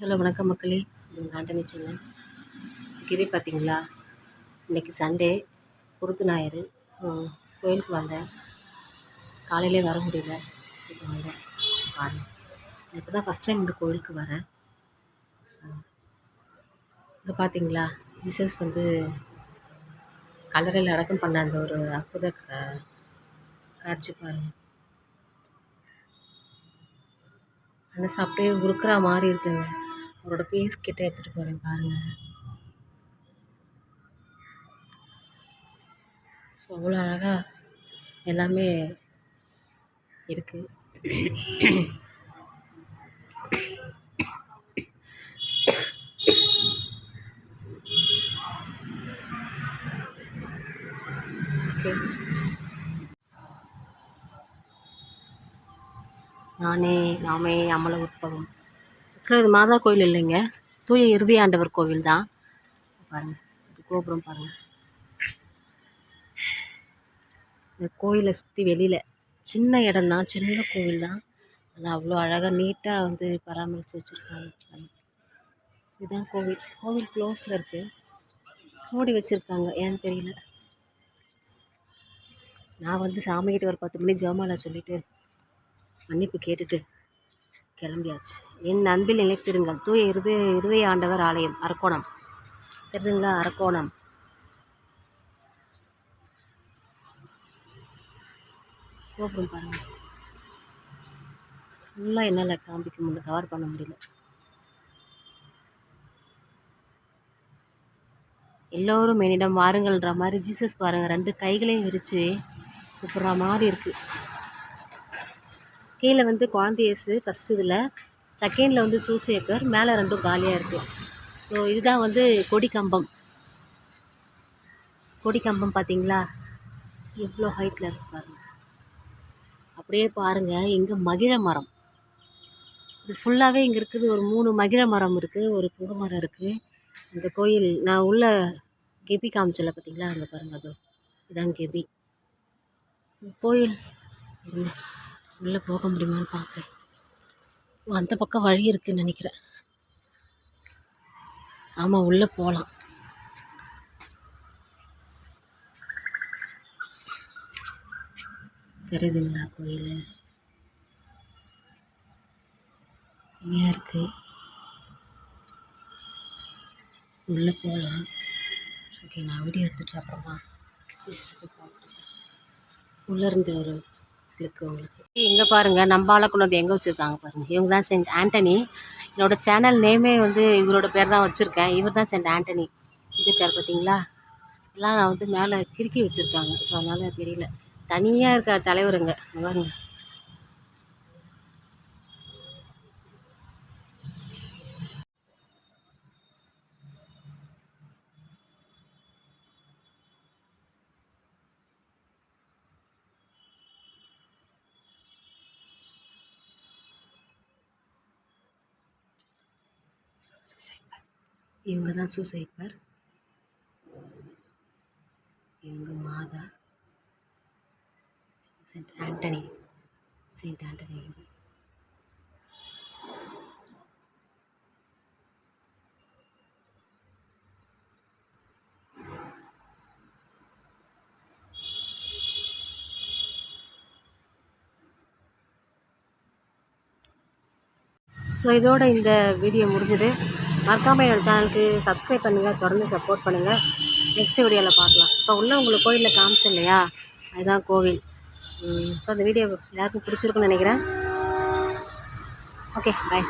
Hello வணக்கம் மக்களே. இது ஆண்டனி சேனல் கிரி பார்த்தீங்களா இன்றைக்கி சண்டே குருத்து ஞாயிறு. ஸோ கோயிலுக்கு வந்தேன். காலையிலே வர முடியல. ஸோ வந்தேன். பாருங்க. இப்போ தான் ஃபஸ்ட் டைம் இந்த கோயிலுக்கு வரேன். இங்கே பார்த்தீங்களா ஜீசஸ் வந்து கல்லறையில் அடக்கம் பண்ண அந்த ஒரு அற்புத காட்சி பாருங்க. மனசு அப்படியே உருக்குற மாதிரி இருக்குங்க. அவரோட ஃபேஸ் கிட்ட எடுத்துகிட்டு போகிறேன் பாருங்கள் ஸோ அவ்வளோ அழகாக எல்லாமே இருக்குது நானே நாமே அமல உற்பவம். ஆக்சுவலாக இது மாதா கோயில் இல்லைங்க. தூய இறுதி ஆண்டவர் கோவில் தான். பாருங்கள் கோபுரம் பாருங்கள் இந்த கோயிலை சுற்றி வெளியில் சின்ன இடம் தான் சின்ன கோவில் தான். ஆனால் அவ்வளோ அழகாக நீட்டாக வந்து பராமரித்து வச்சுருக்காங்க. இதுதான் கோவில். கோவில் க்ளோஸில் இருக்குது மூடி வச்சுருக்காங்க. ஏன்னு தெரியல. நான் வந்து சாமிக்கிட்ட ஒரு பத்து மணி ஜெபமாலை சொல்லிவிட்டு மன்னிப்பு கேட்டுட்டு கிளம்பியாச்சு. என் அன்பில் நிலைத்திருங்கள். தூய இருதய இருதய ஆண்டவர் ஆலயம் அரக்கோணம். தெரியுதுங்களா அரக்கோணம். கோபுரம் பாருங்க. ஃபுல்லாக என்னால் காமிக்க முடியல கவர் பண்ண முடியல. எல்லோரும் என்னிடம் வாருங்கள்ன்ற மாதிரி ஜீசஸ் பாருங்க. ரெண்டு கைகளையும் விரித்து கூப்பிட்ற மாதிரி இருக்குது கீழே வந்து குழந்தை இயேசு ஃபஸ்ட் இதில் செகண்டில் வந்து சூசேப்பர் மேலே ரெண்டும் காலியாக இருக்குது ஸோ இதுதான் வந்து கொடி கம்பம் கொடி கம்பம் பார்த்தீங்களா எவ்வளோ ஹைட்டில் இருக்கு பாருங்கள் அப்படியே பாருங்கள் இங்கே மகிழ மரம். இது ஃபுல்லாகவே இங்கே இருக்குது ஒரு மூணு மகிழ மரம் இருக்குது ஒரு புங்க மரம் இருக்குது இந்த கோயில் நான் உள்ள கெபி காமிச்சல பார்த்தீங்களா அங்கே பாருங்கள் அதோ. இதான் கெபி. கோயில் இருங்க. உள்ளே போக முடியுமான்னு பார்க்குறேன். அந்த பக்கம் வழி இருக்குன்னு நினைக்கிறேன். ஆமாம் உள்ளே போகலாம் தெரியுதுங்களா கோயில்? இனியாக இருக்கு. உள்ளே போகலாம் ஓகே நான் வீடியோ எடுத்துட்டு அப்புறமா உள்ளே இருந்து ஒரு கிளிக்கு உங்களுக்கு. இங்கே பாருங்கள் நம்ம ஆளை கொண்டு வந்து எங்கே வச்சுருக்காங்க பாருங்கள் இவங்க தான் சென்ட் ஆண்டனி. என்னோட சேனல் நேமே வந்து இவரோட பேர் தான் வச்சுருக்கேன். இவர் தான் சென்ட் ஆண்டனி. இது இருக்கார் பார்த்தீங்களா எல்லாம் வந்து மேலே கிறுக்கி வச்சுருக்காங்க. ஸோ அதனால் தெரியல. தனியாக இருக்கார் தலைவருங்க. பாருங்கள் சூசைப்பர். இவங்க தான் சூசைப்பர். இவங்க மாதா. Saint Anthony. Saint Anthony. So இதோட இந்த வீடியோ முடிஞ்சது. மறக்காமல் என்னோடய சேனலுக்கு சப்ஸ்கிரைப் பண்ணுங்கள் தொடர்ந்து சப்போர்ட் பண்ணுங்கள் நெக்ஸ்ட் வீடியோவில் பார்க்கலாம். இப்போ உள்ளே உங்களுக்கு கோயிலில் காமிச்சேன் இல்லையா? அதுதான் கோவில். ஸோ அந்த வீடியோ எல்லாருக்கும் பிடிச்சிருக்குன்னு நினைக்கிறேன். Okay bye